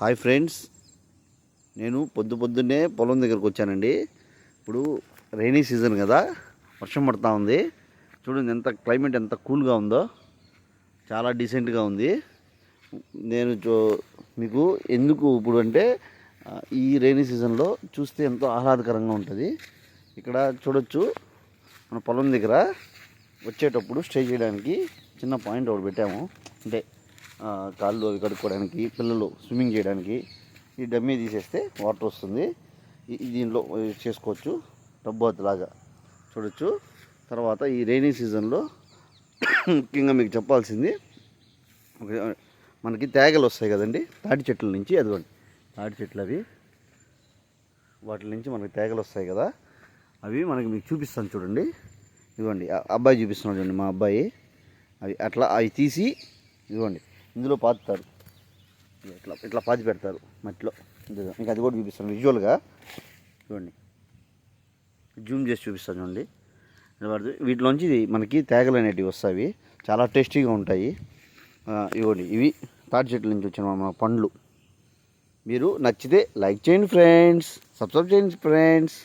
Hi friends. నేను పొద్దు పొద్దున్నే పొలం దగ్గరకు వచ్చానండి. ఇప్పుడు రైనీ సీజన్ కదా వర్షం పడతా ఉంది. చూడండి ఎంత క్లైమేట్ ఎంత కూల్గా ఉందో చాలా డీసెంట్గా ఉంది. నేను మీకు ఎందుకు ఇప్పుడు అంటే ఈ రైనీ సీజన్లో చూస్తే ఎంతో ఆహ్లాదకరంగా ఉంటుంది. ఇక్కడ చూడొచ్చు మన పొలం దగ్గర వచ్చేటప్పుడు స్టే చేయడానికి చిన్న పాయింట్ ఒకటి పెట్టాము. అంటే కాళ్ళు అవి కడుక్కోవడానికి పిల్లలు స్విమ్మింగ్ చేయడానికి ఈ డమ్మీ తీసేస్తే వాటర్ వస్తుంది. దీనిలో చేసుకోవచ్చు టబ్బు లాగా చూడొచ్చు. తర్వాత ఈ రైనీ సీజన్లో ముఖ్యంగా మీకు చెప్పాల్సింది మనకి తేగలు వస్తాయి కదండి తాటి చెట్ల నుంచి అదిగోండి తాటి చెట్లు అవి. వాటి నుంచి మనకి తేగలు వస్తాయి కదా అవి మనకి మీకు చూపిస్తాను చూడండి. ఇదిగోండి ఆ అబ్బాయి చూపిస్తున్నాడు చూడండి మా అబ్బాయి. అవి అట్లా అవి తీసి ఇదిగోండి ఇందులో పాతుతారు. ఇట్లా ఇట్లా పాతి పెడతారు మట్టిలో. ఇంకా అది కూడా చూపిస్తాను విజువల్గా చూడండి. జూమ్ చేసి చూపిస్తాను చూడండి. వీటిలోంచి మనకి తేగలు అనేటివి వస్తాయి. చాలా టేస్టీగా ఉంటాయి. ఇవ్వండి. ఇవి తాటి చెట్ల నుంచి వచ్చిన మన పండ్లు. మీరు నచ్చితే లైక్ చేయండి ఫ్రెండ్స్. సబ్స్క్రైబ్ చేయండి ఫ్రెండ్స్.